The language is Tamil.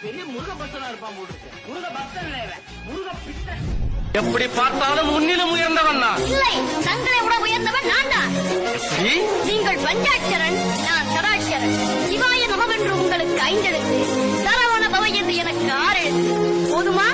பெரிய முருக பக்தனா இருப்பான் போட்டு முருக பக்தன் முருக பித்த எப்படி பார்த்தாலும் முன்னிலும் உயர்ந்தவன் தான் இல்லை தங்களை விட உயர்ந்தவன் நான் தான். நீங்கள் பஞ்சாட்சரன் நான் சராட்சரன் சிவாய நமவென்று உங்களுக்கு ஐந்தெழுத்து. சரவண பவ என்று எனக்கு ஆறு போதுமா?